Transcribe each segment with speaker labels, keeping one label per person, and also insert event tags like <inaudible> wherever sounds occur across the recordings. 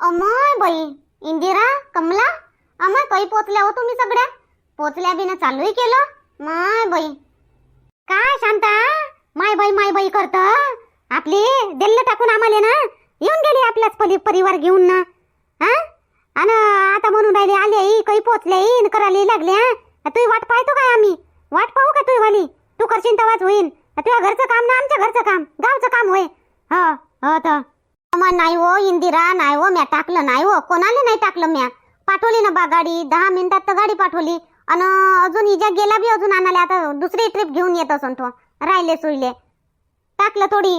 Speaker 1: अमय बाई इंदिरा कमला अमय काही पोचल्या हो तुम्ही सगळ्या. पोचल्या बिना चालूही केलं. माय बाई. काय शांता? माय बाई माय बाई करत? आपली दिल्ल टाकून आम्हाला ना येऊन गेली आपलाच पली परिवार घेऊन ना. हा? आणि आता म्हणून राहिले आले आई काही पोचले इन करायला लागल्या तू वाट पाहतो काय आम्ही? वाट पाहू का तुझी वाली? तू करशील तवाच होईन. तुझ्या घरचं काम ना आमच्या घरचं काम. गावचं काम होय. हो हो तर. अम्मा नाही हो इंदिरा नाही हो म्या टाकलं नाही हो. कोणाला नाही टाकलं म्या? पाठवली ना बा गाडी. दहा मिनिटात तर गाडी पाठवली. आणि अजून इजा गेला बी अजून आणाले आता दुसरी ट्रिप घेऊन येत असन तो. राहिले सुईले. टाकलं थोडी.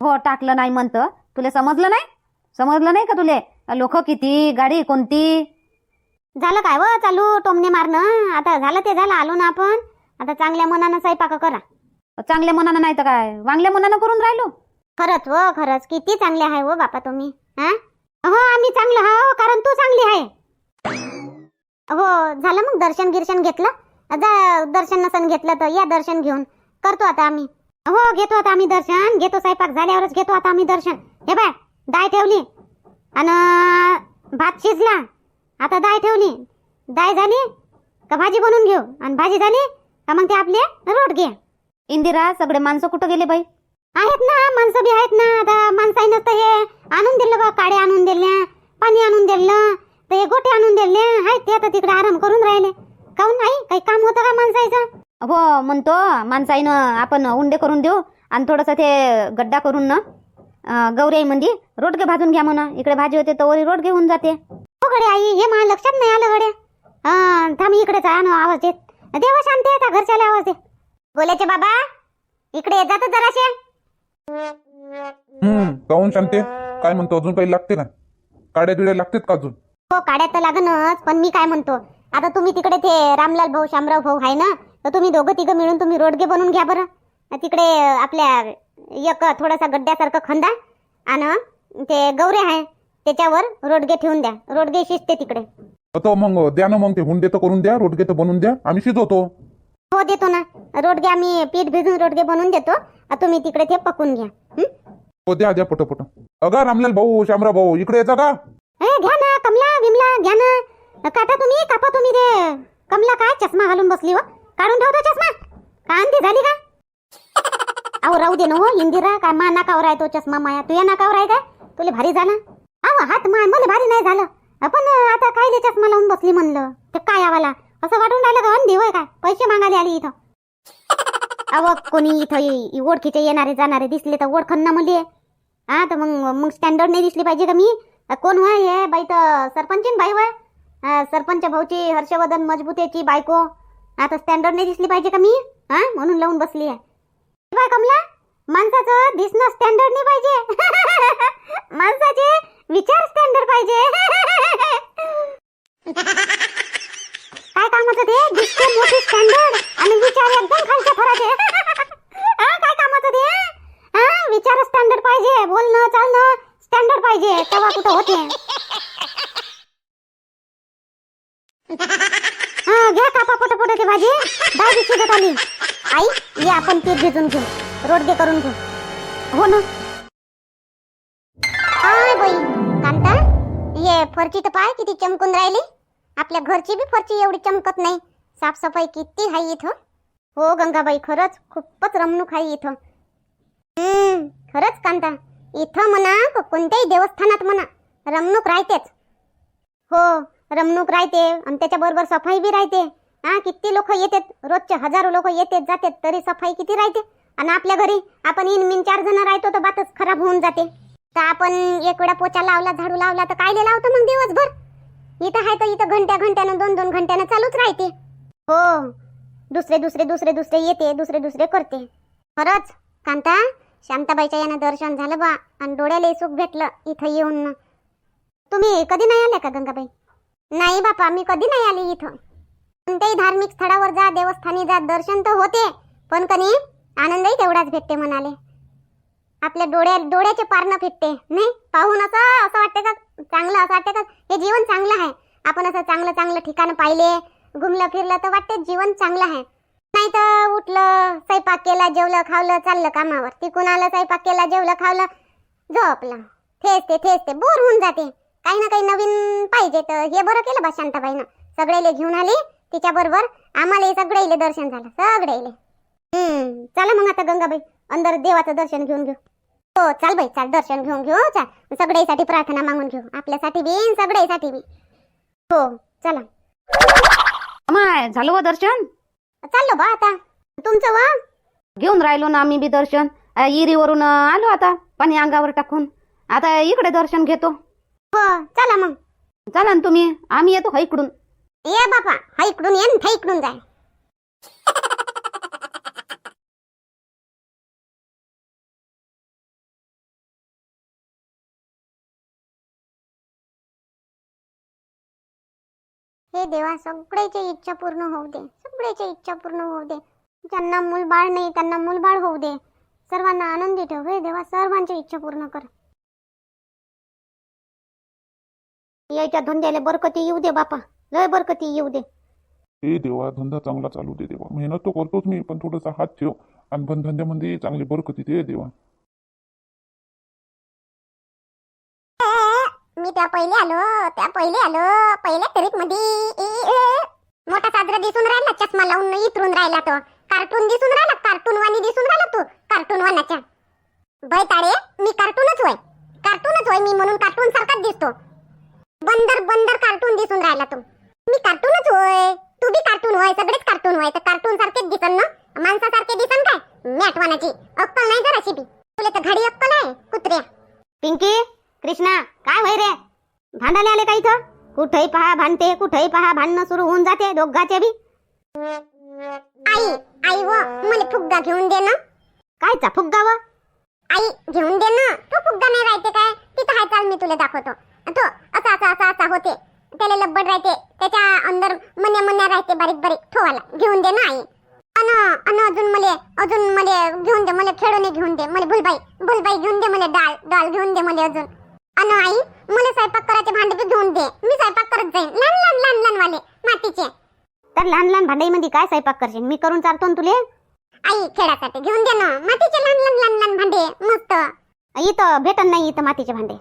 Speaker 2: हो टाकलं नाही म्हणतं. तुला समजलं नाही? समजलं नाही का तुले? लोक किती? गाडी कोणती?
Speaker 1: झालं काय व चालू टोमणे मारणं? आता झालं ते झालं. आलो ना आपण. आता चांगल्या मनानं स्वयंपाक करा.
Speaker 2: चांगल्या मनानं नाही तर काय? वांगल्या मनानं करून राहिलो?
Speaker 1: खरंच व खरंच. किती चांगले आहे हो बापा तुम्ही हा? हो आम्ही चांगलं हो, हो, कारण तू चांगली आहे. हो झालं मग दर्शन गिर्शन घेतलं? जा दर्शन नसन घेतलं तर या दर्शन घेऊन. करतो आता आम्ही. हो घेतो आता आम्ही दर्शन. घेतो स्वयंपाक झाल्यावरच घेतो आता आम्ही दर्शन. हे बाय दाय ठेवली. आणि भात शिजला. आता दाय ठेवली. दाय झाली का भाजी बनवून घेऊ? आणि भाजी झाली का मग ते आपले रोट घे
Speaker 2: इंदिरा सगळे माणसं कुठं गेले बाई?
Speaker 1: आहेत ना माणसं बी आहेत ना. आता माणसाईनं तर हे आणून दिलं बा काडे आणून दिल्या पाणी आणून दिलं तर हे गोटे आणून दिले. आहेत ते आता तिकडे आराम करून राहिले. काहून नाही? काही काम होतं का माणसाचं
Speaker 2: हो म्हणतो माणसाईनं आपण उंडे करून देऊ आणि थोडंसं ते गड्डा करून ना गौरी म्हणजे रोटके भाजून घ्या म्हणा. इकडे भाजी होते तर वरी रोटके होऊन जाते.
Speaker 1: हो गडे आई हे मला लक्षात नाही आलं गड्या. हा थांब इकडेच ना आवाज येत. देवा शांती आहे का घरच्याला आवाज दे. बोलायचे बाबा इकडे येतात जराशे
Speaker 3: हम्म काहून शांते? काय म्हणतो? अजून काही लागते का? काड्या बिड्या लागतात का अजून?
Speaker 1: हो काड्या तर लागणच पण मी काय म्हणतो? आता तुम्ही तिकडे ते रामलाल भाऊ शामराव भाऊ आहे ना तर तुम्ही दोघं तिघं मिळून तुम्ही रोडगे बनवून घ्या बरं. तिकडे आपल्या एक थोडासा गड्ड्यासारखं खंदा आणि ते गौरे आहे त्याच्यावर रोडगे ठेवून द्या. रोडगे शिजते तिकडे.
Speaker 3: आता मग द्या ना मग ते हुंडे तर करून द्या रोडगे तर बनवून द्या. आम्ही शिजवतो.
Speaker 1: हो देतो ना. रोडगे आम्ही पीठ भिजून रोडगे बनवून देतो. तुम्ही तिकडे ते पकून घ्या. हं?
Speaker 3: हो द्या द्या पटपट अगा रामलाल भाऊ शामराव भाऊ इकडे यायचा का?
Speaker 1: ए घ्या ना कमला विमला घ्या ना. काटा तुम्ही कापा तुम्ही रे. कमला काय चष्मा घालून बसली हो? काढून ठेवतो चष्मा. का अंधी झाली का? अहो राहू दे ना हो इंदिरा काय मा नाकावर आहे तो चष्मा माया. तुझ्या नाकावर आहे काय तुला भारी झाला. अहो हात माय मला भारी नाही झालं. पण आता काय चष्मा लावून बसली म्हणलं. ते काय आवाला? असं वाटून राहिलं का? अंधी होय काय पैसे मागायला आली इथं. अहो कोणी इथं ओळखीचे येणारे जाणारे दिसले तर ओळखन ना मुली. हा तर मग मग स्टँडर्ड नाही दिसली पाहिजे का मी? कोण व्हाय हे बाई तर सरपंचीन बाई वय? सरपंच भाऊची हर्षवर्धन मजबूतेची बायको. आता स्टँडर्ड नाही दिसली पाहिजे का मी? हा म्हणून लावून बसली आहे. बाय कमला माणसाचं दिसणं स्टँडर्ड नाही पाहिजे. <laughs> माणसाचे विचार स्टँडर्ड पाहिजे. <laughs> काय कामाचं ते? दिसते मोठी स्टँडर्ड आणि विचार एकदम खालच्या फराचे हा, काय होतं ते? हा विचार स्टँडर्ड पाहिजे बोलणं चालणं स्टँडर्ड पाहिजे. तेव्हा कुठं होते? हा घ्या कापा पोट पोटाची भाजी. भाजी शिजत आली. आई ये आपण पीठ भिजून घेऊ. रोडगे करून घेऊ. हो ना? काय बाई. कांता ये फरची तर पाय किती चमकून राहिली. आपल्या घरची बी फरची एवढी चमकत नाही. साफसफाई किती आहे इथं? हो गंगाबाई खरंच खूपच रमणूक आहे इथं. हम्म खरंच कांता. इथं म्हणा कोणत्याही देवस्थानात म्हणा रमणूक राहतेच. हो रमणूक राहते आणि त्याच्याबरोबर सफाई बी राहते. हा किती लोक येतात? रोजचे हजारो लोक येतात जातात तरी सफाई किती राहते? आणि आपल्या घरी आपण इन मिन चार जण राहतो तर बातच खराब होऊन जाते. तर आपण एक वेळा पोचा लावला झाडू लावला तर कायले लावतो मग दिवसभर? इथं आहे तर इथं घंट्या घंट्यानं दोन दोन घंट्यानं चालूच राहते. हो दुसरे दुसरे दुसरे दुसरे येते दुसरे दुसरे करते. खरंच कांता शांताबाईच्या यानं दर्शन झालं बा आणि डोळ्याला सुख भेटलं इथं येऊन. तुम्ही कधी नाही आल्या का गंगाबाई? नाही बापा मी कधी नाही आली इथं. कोणत्याही धार्मिक स्थळावर जा देवस्थानी जा दर्शन तर होते पण कनी आनंदही तेवढाच भेटते म्हणाले. आपल्या डोळ्या डोळ्याचे पारणं फिटते नाही? पाहून असं असं वाटते का? चांगलं असं वाटते का? हे जीवन चांगलं आहे. आपण असं चांगलं चांगलं ठिकाण पाहिले घुमलं फिरलं तर वाटते जीवन चांगलं आहे. नाही तर उठलं स्वयंपाक केला जेवलं खावलं चाललं कामावर. तिकून आलं स्वयंपाक केला जेवलं खावलं झोपलं. तेच ते तेच ते बोर होऊन जाते. काही ना काही नवीन पाहिजे तर हे बरं केलं बा शांताबाईनं. सगळेले घेऊन आली तिच्या बरोबर आम्हाला सगळेले दर्शन झालं सगळेले. हम्म चला मग आता गंगाबाई अंदर देवाचं दर्शन घेऊन घेऊ. हो चाल बाई चाल दर्शन घेऊन घेऊ चाल. सगळ्यासाठी प्रार्थना मागून घेऊ. आपल्यासाठी बी आणि सगळ्यासाठी बी. हो चला.
Speaker 2: माय झालं व दर्शन?
Speaker 1: चाललो बा आता. तुमचं वा?
Speaker 2: घेऊन राहिलो ना आम्ही बी दर्शन. अ, इरीवरून अ, आलो आता पाणी अंगावर टाकून. आता इकडे दर्शन घेतो.
Speaker 1: हो चला मग.
Speaker 2: चला ना तुम्ही. आम्ही येतो हा इकडून.
Speaker 1: ये बापा हा इकडून ये न हा इकडून जाय हे देवा सगळ्याच्या इच्छा पूर्ण होऊ दे सगळ्याच्या इच्छा पूर्ण होऊ दे. ज्यांना मूलबाळ नाही त्यांना मूलबाळ होऊ दे. सर्वांना आनंदी ठेव हे देवा सर्वांच्या इच्छा पूर्ण कर. यायच्या धंद्याला बरकती येऊ दे बापा लय बरकती येऊ दे.
Speaker 3: हे देवा धंदा चांगला चालू दे देवा. मेहनत तो करतोच मी पण थोडासा हात ठेव. आणि पण धंद्यामध्ये चांगली बरकती दे देवा.
Speaker 1: मी त्या पहिले आलो त्या पहिले आलो पहिल्या ट्रिपमध्ये मोठा साजरा दिसून राहिला चष्मा लावून इतरून राहिला तो. कार्टून दिसून राहिला कार्टून वाणी दिसून राहिला तू कार्टून वानाच्या बैताळे मी कार्टूनच होय. कार्टूनच होय मी म्हणून कार्टून सारखाच दिसतो. बंदर बंदर कार्टून दिसून राहिला तू. मी कार्टूनच होय. तू बी कार्टून होय सगळेच कार्टून होय. तर कार्टून सारखेच दिसन ना? माणसासारखे दिसन काय? मॅटवानाची अक्कल नाही जराशी बी. तुला तर घडी अक्कल आहे कुत्र्या.
Speaker 2: पिंकी कृष्णा काय होय रे? भांडायला आले का इथं? कुठेही पहा भांडते कुठेही पहा भांडणं सुरू होऊन जाते दोघाचे बी.
Speaker 1: आई आई व मला फुग्गा घेऊन दे ना.
Speaker 2: कायचा फुग्गा व?
Speaker 1: आई घेऊन दे ना. तो फुग्गा नाही राहते काय? तिथं हाय चाल मी तुला दाखवतो. तो असा असा असा असा होते. त्याला लब्बड राहते. त्याच्या अंदर मन्या मन्या राहते बारीक बारीक. ठोवाला घेऊन दे ना आई. अन अन अजून मले अजून मले घेऊन दे. मला खेळणे घेऊन दे. मला भुलबाई भुलबाई घेऊन दे मला डाळ डाळ घेऊन दे मला अजून. अन आई मला स्वयंपाक करायचे भांडे बी घेऊन दे. मी स्वयंपाक करत जाईन. लहान लहान लहान लहान वाले मातीचे.
Speaker 2: तर लहान लहान भांडाईमध्ये काय स्वयंपाक करशील? मी करून चालतो ना तुले?
Speaker 1: आई खेळासाठी घेऊन दे ना. मातीचे लहान लहान लहान लहान भांडे मस्त.
Speaker 2: इथं भेटन नाही इथं मातीचे भांडे.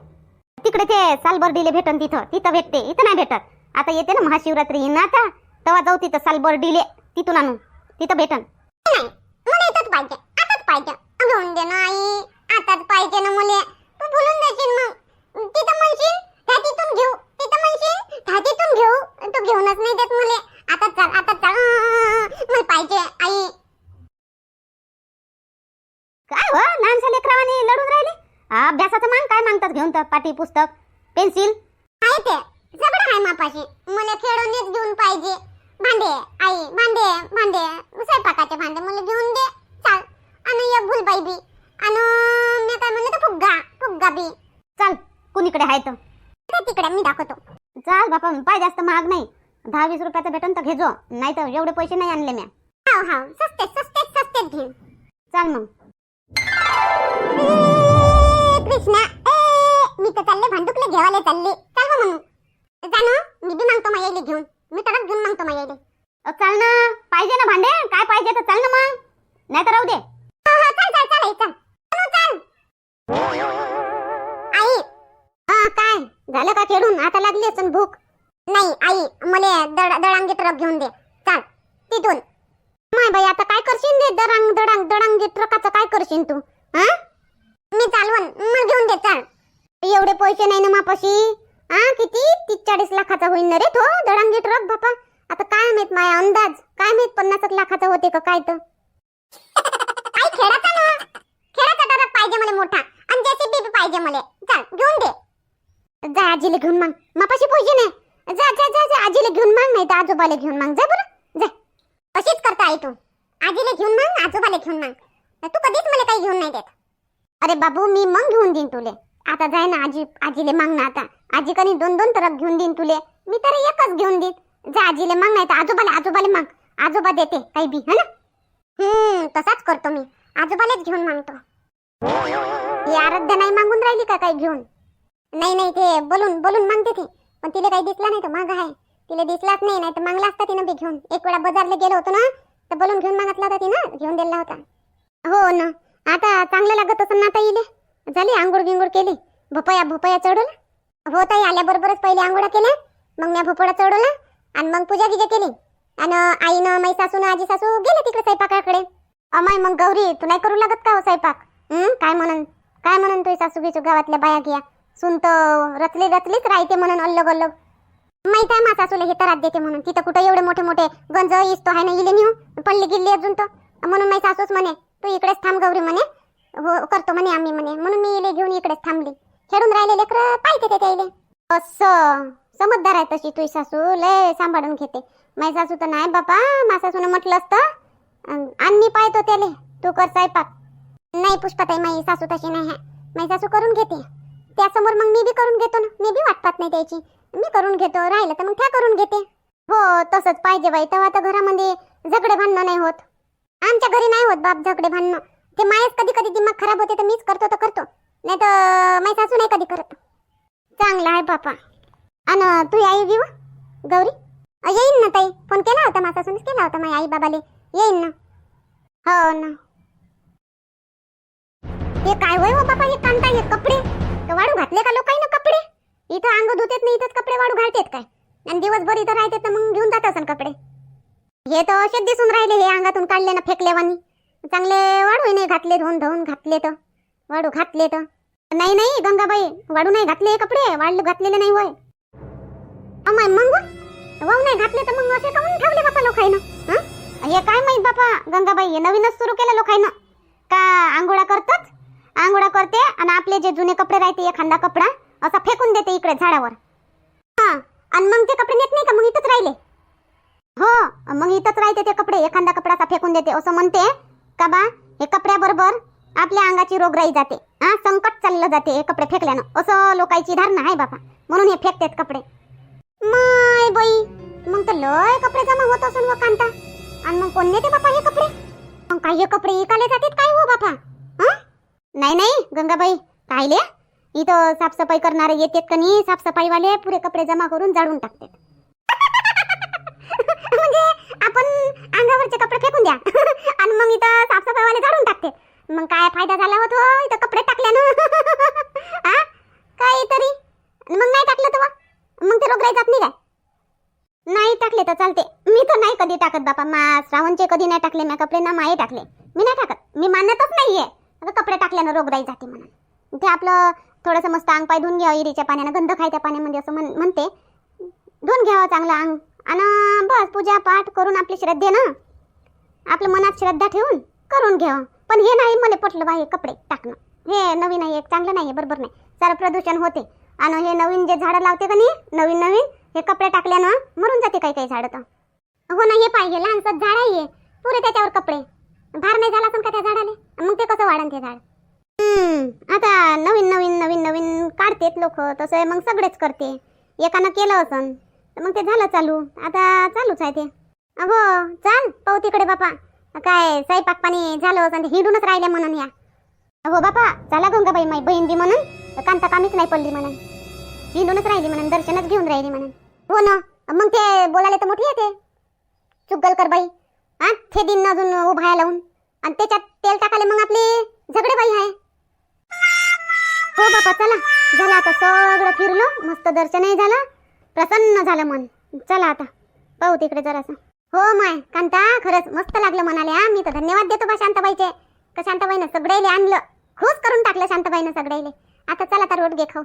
Speaker 2: तिकडे ते सालबर्डीले भेटन तिथं. तिथं भेटते इथं नाही भेटत. आता येते ना महाशिवरात्री. येईन ना आता? तेव्हा जाऊ तिथं सालबर्डीले. तिथून आणू. तिथं भेटन.
Speaker 1: नाही मला इथंच पाहिजे. आताच पाहिजे. घेऊन दे ना आई. आताच पाहिजे ना मुले. तू बोलून देशील मग. तिथं म्हणशील तिथून घेऊ. तिथं म्हणशील तिथून घेऊ. तू घेऊनच नाही देत मुले. आता चल आता चल. मला पाहिजे आई.
Speaker 2: काय हो लहानशा लेकरावाने लढून राहिले? अभ्यासाचं मांग काय मागतात घेऊन तर पाटी पुस्तक पेन्सिल?
Speaker 1: आहे ते. सगळं आहे मापाशी. मला खेळूनच घेऊन पाहिजे. भांडे आई भांडे भांडे. स्वयंपाकाचे भांडे मला घेऊन दे. चाल. आणि एक भुलबाई बी. आणि मी काय म्हणलं तर फुग्गा फुग्गा बी.
Speaker 2: चाल. कुणीकडे आहे तर?
Speaker 1: ते तिकडे मी दाखवतो.
Speaker 2: चाल बापा पाय जास्त महाग नाही. दहा वीस रुपयाचं भेटन तर घेजो. नाही तर एवढे पैसे नाही आणले
Speaker 1: सस्ते सस्ते सस्ते घेईन.
Speaker 2: चाल मग.
Speaker 1: कृष्णा. ए मी तर चालले भांडुकले घेवाले चालले. चाल बा म्हणून जाणू मी बी मागतो माझ्या घेऊन. मी तरच घेऊन मागतो माझ्या
Speaker 2: अ, चाल ना. पाहिजे ना भांडे? काय पाहिजे तर चाल ना मग. नाही तर राहू दे.
Speaker 1: चल चल चल आई, चल. चल चल. आई हा काय झालं का खेळून आता लागली असून भूक. नाही आई मले दड दडांगी ट्रक घेऊन दे. चाल तिथून. माय बाई आता काय करशील रे? दडांग दडांग दडांगी ट्रकाचं काय करशील तू? हा? मी चालवण मला घेऊन दे चाल. एवढे पैसे नाही ना मापाशी? हा किती? तीस चाळीस लाखाचा होईल ना रे तो दडांगी ट्रक बापा. आता काय माहीत माया अंदाज? काय माहीत पन्नास लाखाचा होते का काय तर? आई खेळाचा ना? खेळाचा ट्रक पाहिजे मला मोठा. आणि जेसीबी पाहिजे मला. चाल घेऊन दे. जा आजीला घेऊन मग. मापाशी पैसे नाही. जा जा जा जा. आजीला घेऊन मग नाही तर आजोबाला घेऊन मग. जा बरं. जा. अशीच करता आई तू. आजीला घेऊन मग आजोबाला घेऊन मग. तू कधीच मला काही घेऊन नाही देत. अरे बाबू मी मग घेऊन देईन तुले. आता जाय ना आजी आजीले मग ना आता. आजी कधी दोन दोन तरफ घेऊन देईन तुले. मी तर एकच घेऊन देईन. जा आजीले मग नाही तर आजोबाला आजोबाला मग. आजोबा देते काही बी है ना? हम्म तसाच करतो मी. आजोबालाच घेऊन मागतो. ही आराध्या नाही मागून राहिली का काही घेऊन? नाही नाही ते बोलून बोलून मागते ती. पण तिला काही दिसला नाही तर माग आहे. तिला दिसलाच नाही नाही तर मागला असता तिनं बी घेऊन. एक वेळा बाजारला गेलो होतो ना तर बोलून घेऊन मागितला होता तिनं घेऊन दिला होता. हो ना. आता चांगलं लागत असं ना आता येईल झाली आंघोळ गिंगोळ केली. भोपया भोपया चढवला हो ताई आल्याबरोबरच पहिले आंघोळा केल्या. मग मी भोपळा चढवला आणि मग पूजा गिजा केली. आणि आईनं माई सासून आजी सासू गेले तिकडे स्वयंपाकाकडे. अमाय मग गौरी तू नाही करू लागत का हो स्वयंपाक? काय म्हणून? काय म्हणून तुझी सासू बिसू गावातल्या बाया घ्या सुन तर रचली रचलीच राहते म्हणून अल्लग अल्लग. माहीत आहे मा सासूला हे तरात देते म्हणून. तिथं कुठं एवढे मोठे मोठे गंज इस्तो आहे ना इले नेऊ. पडली गिल्ली अजून तर. म्हणून माई सासूच म्हणे तू इकडेच थांब गौरी म्हणे. हो करतो म्हणे आम्ही म्हणे. म्हणून मी इले घेऊन इकडेच थांबली. खेळून राहिले लेकर पाहिजे ते त्याले असं समजदार आहे तशी तुझी सासू. लय सांभाळून घेते. माझी सासू तर नाही बापा माझ्या सासून म्हटलं असतं. आण मी पाहतो त्याले. तू कर स्वयंपाक. नाही पुष्पाताई माझी सासू तशी नाही आहे. माझी सासू करून घेते. त्यासमोर मग मी बी करून घेतो ना. मी बी वाटपात नाही त्याची मी करून घेतो. राहिलं तर मग त्या करून घेते. हो तसंच पाहिजे बाई. तेव्हा तर घरामध्ये झगडे भांडणं नाही होत. आमच्या घरी नाही होत बाप झगडे भांडणं. ते मायच कधी कधी दिमाग खराब होते तर मीच करतो तर करतो. नाही तर माय सासू नाही कधी करत. चांगलं आहे बापा. आणि तू आई विव गौरी. येईन ना ताई. फोन केला होता माझा सासूनच केला होता माझ्या आई बाबाले. येईन ना. हो ना. हे काय होय हो बापा? हे कांता हे कपडे? तर वाळू घातले का लोकांना कपडे? इथं अंग धुतेत नाही इथंच कपडे वाळू घालतेत काय? आणि दिवसभर इथं राहते तर मग घेऊन जात असन कपडे. हे तर असेच दिसून राहिले हे अंगातून काढले ना फेकलेवानी. चांगले वाळू नाही घातले धुवून धुवून घातले तर. वाळू घातले तर. नाही नाही गंगाबाई वाळू नाही घातले हे कपडे. वाळू घातलेले नाही होय. अमाय मग वाऊ नाही घातले तर मग असे काऊन ठेवले बापा लोकांना हे? काय माहीत बापा गंगाबाई हे नवीनच सुरू केलं लोकांना का आंघोळा करतात? आंघोळा करते आणि आपले जे जुने कपडे राहते एखादा कपडा असा फेकून देते इकडे झाडावर. हा आणि मग ते कपडे नेत नाही का? मग इथंच राहिले. हो मग इथंच राहते ते कपडे. एखादा कपडा असा फेकून देते. असं म्हणते का बा हे कपड्याबरोबर आपल्या अंगाची रोगराई जाते. हा संकट चाललं जाते हे कपडे फेकल्यानं. असं लोकांची धारणा आहे बापा म्हणून हे फेकतात कपडे. माय बाई मग तर लय कपडे जमा होत असून व कांता. आणि मग कोण नेते बापा हे कपडे? मग काही हे कपडे इकाले जातात काय हो बापा? नाही नाही गंगाबाई कायले इथं साफसफाई करणारे येतात का नाही? साफसफाईवाले पुरे कपडे जमा करून जाळून टाकतात. <laughs> म्हणजे आपण अंगावरचे कपडे फेकून द्या. <laughs> आणि मग इथं साफसफाईवाले जाळून टाकते मग काय फायदा झाला होतो इथं कपडे टाकल्यानं? <laughs> हा काहीतरी. मग नाही टाकलं तर मग? ते रोगराई जात नाही काय नाही टाकले तर चालते. मी तर नाही कधी टाकत बापा. मा श्रावणचे कधी नाही टाकले मी कपडे ना माये टाकले मी नाही टाकत मी मानतच नाहीये आता कपडे टाकल्यानं रोगराई जाते म्हणून ते आपलं थोडंसं मस्त अंग घ्यावं इरीच्या पाण्यानं गंध खायच्या पाण्यामध्ये असं म्हण म्हणते. धुवून घ्यावं चांगलं अंग. आणि बस पूजा पाठ करून आपली श्रद्धेनं आपल्या मनात श्रद्धा ठेवून करून घ्यावं. पण हे नाही मला पटलं बा हे कपडे टाकणं. हे नवीन आहे एक चांगलं नाही बरोबर नाही. सारं प्रदूषण होते. आणि हे नवीन जे झाडं लावते का नाही नवीन नवीन हे कपडे टाकल्यानं मरून जाते काही काही झाडं तर. हो ना हे पाहिजे लहानसं झाड आहे पुरे त्याच्यावर कपडे. भार नाही झाला असेल का त्या झाडाले? मग ते कसं वाढन ते झाड? आता नवीन नवीन नवीन नवीन काढतेत लोक तसं आहे मग सगळेच करते. एकानं केलं असन तर मग ते झालं चालू. आता चालूच आहे ते. अगो चाल पाहू तिकडे बापा. काय स्वयंपाक पाणी झालं असं ते राहिले म्हणून या. हो बापा चला गंगाबाई माई बहीण दी म्हणून. कांता कामीच नाही पडली म्हणून. हिंडूनच राहिली म्हणून दर्शनच घेऊन राहिली म्हणून. हो ना मग ते बोलायला तर मोठी येते चुगल कर बाई. हा थे दिन अजून उभा लावून. आणि त्याच्यात तेल टाकाले मग आपली झगडे बाई आहे. हो बापा चला. झालं आता सगळं फिरलो. मस्त दर्शनही झालं. प्रसन्न झालं मन. चला आता. पाहू तिकडे जरासं. हो माय. कांता खरंच मस्त लागलं म्हणाले हा. मी तर धन्यवाद देतो बा शांताबाईचे. का शांताबाईनं सगळेले आणलं. खुश करून टाकलं शांताबाईनं सगळेले. आता चला तर रोड घे खाऊ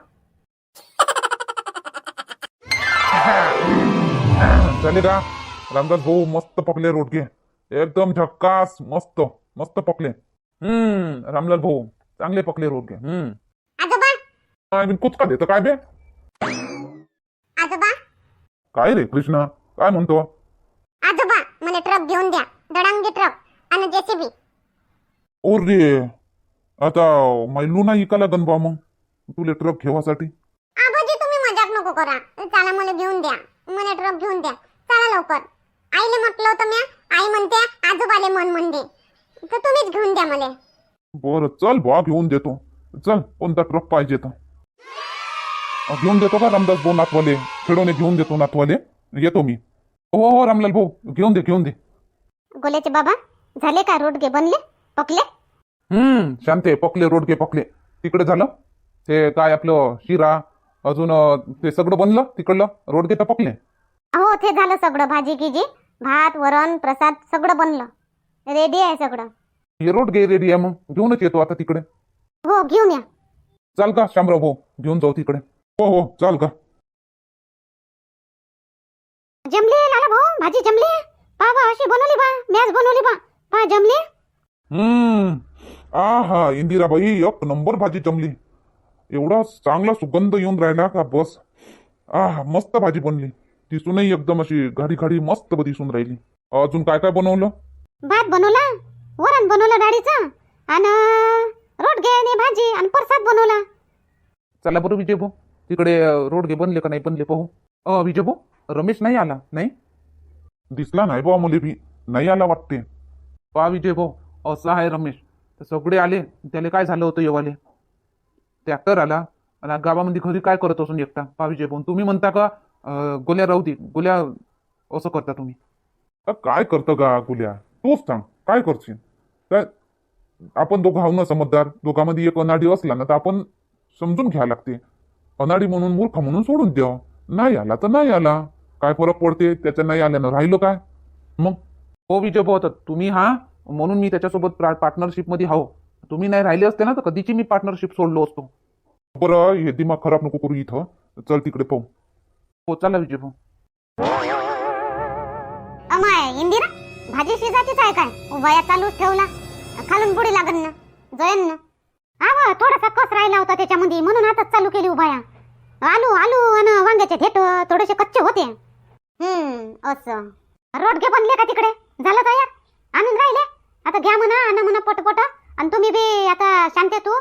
Speaker 3: चालेल का रामदास भाऊ मस्त पकले रोडके एकदम झक्कास मस्त. मस्त पकले हम्म रामलाल भाऊ चांगले पकले रोडके हम्म. काय कुच का देतं काय बे?
Speaker 1: आजोबा?
Speaker 3: काय रे कृष्णा? काय म्हणतो?
Speaker 1: आजोबा मला ट्रक घेऊन द्या. दडांगी ट्रक आणि जेसीबी
Speaker 3: ओ रे आता मैलू नाही इकाला गणबा मग. तुले ट्रक घेवासाठी
Speaker 1: आबाजी तुम्ही मजाक नको करा. चला मला घेऊन द्या. मला ट्रक घेऊन द्या. चला लवकर. आईले म्हटलं होतं म्या आई म्हणते आजोबाले मन म्हणते. तर तुम्हीच घेऊन द्या मला.
Speaker 3: बरं चल बा घेऊन देतो. चल कोणता ट्रक पाहिजे तर. घेऊन देतो का रामदास भाऊ नातवाले? खेळवणे घेऊन देतो नातवाले. येतो मी. हो हो रामलाल भाऊ घेऊन दे घेऊन दे.
Speaker 2: गोल्याचे बाबा झाले का रोडगे? बनले? पकले?
Speaker 3: हम्म शांते पकले रोडके पकले. तिकडे झालं. ते काय आपलं शिरा अजून ते सगळं बनलं तिकडलं. रोडगे टपकले
Speaker 1: हो ते झालं सगळं भाजी गिजी भात वरण प्रसाद सगळं बनलं. रेडी आहे सगळं.
Speaker 3: हे रोडगे रेडी आहे मग. घेऊनच येतो आता तिकडे.
Speaker 1: हो घेऊन या.
Speaker 3: चाल का शामराव भाऊ घेऊन जाऊ तिकडे. हो हो चाल का.
Speaker 1: जमली लाला भाऊ भाजी जमली. पा बा अशी बनवली बा मॅच बनवली बा पा जमली.
Speaker 3: हम्म आ हा इंदिराबाई एक नंबर भाजी जमली. एवढा चांगला सुगंध येऊन राहिला का बस. आ मस्त भाजी बनली. दिसूनही एकदम अशी घाडी घाडी मस्त दिसून राहिली. अजून काय काय बनवलं?
Speaker 1: भात बनवला वरण बनवलं डाळीचं. आणि रोटगे आणि भाजी आणि प्रसाद बनवला.
Speaker 3: चला बरं विजय भाऊ. तिकडे अं, रोडगे बनले का नाही बनले पाहू. अ विजय भाऊ रमेश नाही आला नाही? दिसला नाही भाऊ मुले बी. नाही आला वाटते. पहा विजय भाऊ असं आहे रमेश. तर सगळे आले त्याला काय झालं होतं येवाले? ट्रॅक्टर आला आणि गावामध्ये घरी काय करत असून एकटा? पहा विजय भाऊ तुम्ही म्हणता का गोल्या राहू दे गोल्या असं करता तुम्ही? काय करतं का गोल्या? तूच सांग काय करशील? काय? आपण दोघं आहो ना समजदार? दोघांमध्ये एक अनाडी असला ना तर आपण समजून घ्यायला लागते. अनाडी म्हणून मूर्ख म्हणून सोडून द्या. नाही आला तर नाही आला. काय फरक पडते? त्याच्या नाही आल्यानं राहिलो काय? मग? हो विजय भाऊ तुम्ही हा म्हणून मी त्याच्यासोबत पार्टनरशिपमध्ये हाव तुम्ही नाही राहिले असते ना तर कधीची मी पार्टनरशिप सोडलो असतो? बरं हे दिमाग खराब नको करू इथं. चल तिकडे पाहू. हो चला विजय भाऊ.
Speaker 1: अमाय इंदिरा भाजी शिजायचीच आहे काय? वया चालूच ठेवला. खालून पुढे लागन ना. जयन ना. आव थोडासा कस राहिला होता त्याच्यामध्ये? म्हणून आताच चालू केली उभाया आलू आलू आणि वांग्याचे थेट थोडेसे कच्चे होते. हम्म असं. रोडगे बनले का तिकडे? झालं तयार? आणून राहिले? आता घ्या म्हणा आणा म्हणा पटपट. आणि तुम्ही बी आता शांते तू.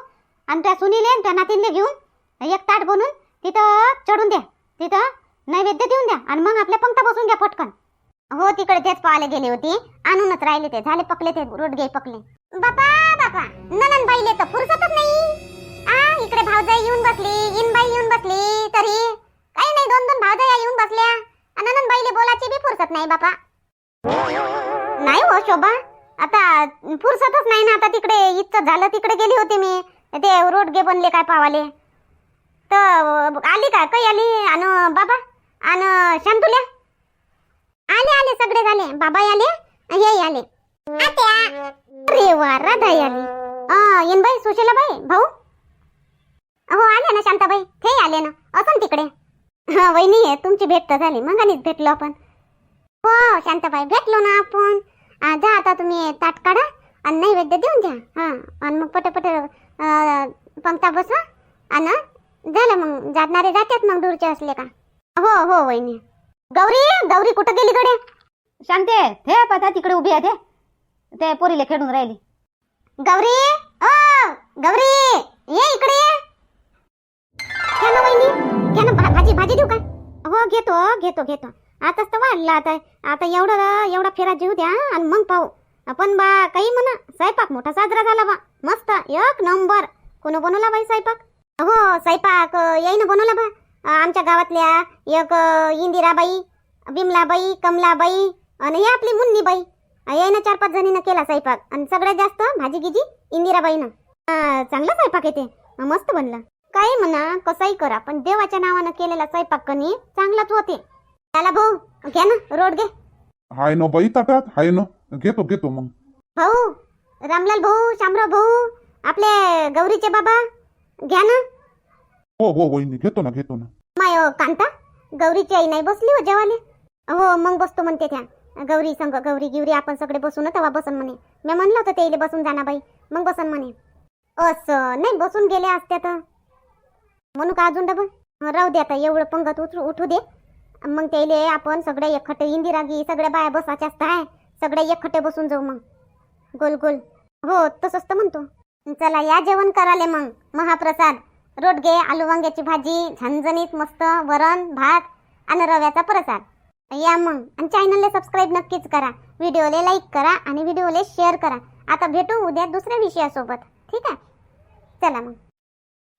Speaker 1: आणि त्या सुनीले त्या नातीनले घेऊन एक ताट बनून तिथं चढून द्या. तिथं नैवेद्य देऊन द्या. आणि मग आपल्या पंक्ता बसून घ्या पटकन. हो तिकडे तेच पाहायला गेली होती. आणूनच राहिले ते. झाले पकले ते. रोडगे पकले. बापा बापा ननन बाईले तर फुरसतच नाही. आ इकडे भावजाई येऊन बसली इनबाई येऊन बसली तरी काही नाही दोन दोन भावजाया येऊन बसल्या. ननन बाईले बोलायची बी फुरसत नाही बापा. नाही हो शोभा. आता फुरसतच नाही ना आता तिकडे इतकं झालं तिकडे गेली होती मी. ते रोडगे बनले काय पावाले. तर आली का? काही आली? आणि बाबा अन शांतुल्या आले आले सगळे झाले. बाबा आले हे आले. अरे वा राधाई आली आ, येनबाई सुशीलाबाई भाऊ? हो आले ना शांताबाई. ते आले ना. असं तिकडे. हा वहिनी आहे तुमची भेट तर झाली. मग भेटलो आपण. हो शांताबाई भेटलो ना आपण. आ, जा आता तुम्ही ताट काढा आणि नैवेद्य देऊन द्या. हा आणि मग पट पट पंक्ता बसवा आणि झालं मग. जाणारे जातात मग दूरचे असले का? हो हो वहिनी. गौरी गौरी कुठं गेली कडे
Speaker 4: शांते ते पता तिकडे उभी आहे ते ते पोरीले खेळून राहिली.
Speaker 1: गौरी ओ गौरी ये इकडे घ्या ना वहिनी घ्या ना भा- भाजी भाजी देऊ का? हो घेतो हो, घेतो घेतो. आताच तर वाढला आता. आता एवढं एवढा फेरा जेऊ द्या आणि मग पाहू. आपण बा काही म्हणा स्वयंपाक मोठा साजरा झाला बा. मस्त एक नंबर. कोण बनवला बाई स्वयंपाक? हो स्वयंपाक येईन बनवला बा. अ, आमच्या गावातल्या एक अ, इंदिराबाई बिमलाबाई कमलाबाई आणि हे आपली मुन्नीबाई. यायनं चार पाच जणीनं केला स्वयंपाक. आणि सगळ्यात जास्त भाजी गिजी इंदिराबाईनं. चांगला स्वयंपाक येते मस्त बनला. काही म्हणा कसंही करा पण देवाच्या नावानं केलेला स्वयंपाक कनी चांगलाच होते. त्याला भाऊ घ्या ना रोड घे.
Speaker 3: हाय न बाई ताटात हाय न. घेतो घेतो मग.
Speaker 1: भाऊ रामलाल भाऊ शामराव भाऊ आपले गौरीचे बाबा घ्या ना.
Speaker 3: हो हो वहिनी घेतो ना घेतो ना.
Speaker 1: माय कांता गौरीची आई नाही बसली हो जेवाले हो मग बसतो म्हणते त्या. गौरी संग गौरी गिवरी आपण सगळे बसू ना तेव्हा बसन म्हणे. मी म्हणलं होतं ते बसून जाना बाई. मग बसन म्हणे. असं नाही बसून गेले असते तर. म्हणू का अजून डब? राहू दे आता एवढं पंगत उठू उठू दे. मग त्याले आपण सगळे एकखट्टे इंदिरागी सगळ्या बाया बसायच्या आहे सगळे एकखटे बसून जाऊ मग. गोल गोल. हो तसंच तर म्हणतो. चला या जेवण कराले मग. महाप्रसाद. रोडगे आलू वांग्याची भाजी झणझणीत मस्त वरण भात आणि रव्याचा प्रसाद. या मग. आणि चॅनलला सबस्क्राईब नक्कीच करा. व्हिडिओला लाईक करा आणि व्हिडिओला शेअर करा. आता भेटू उद्या दुसऱ्या विषयासोबत. ठीक आहे? चला मग.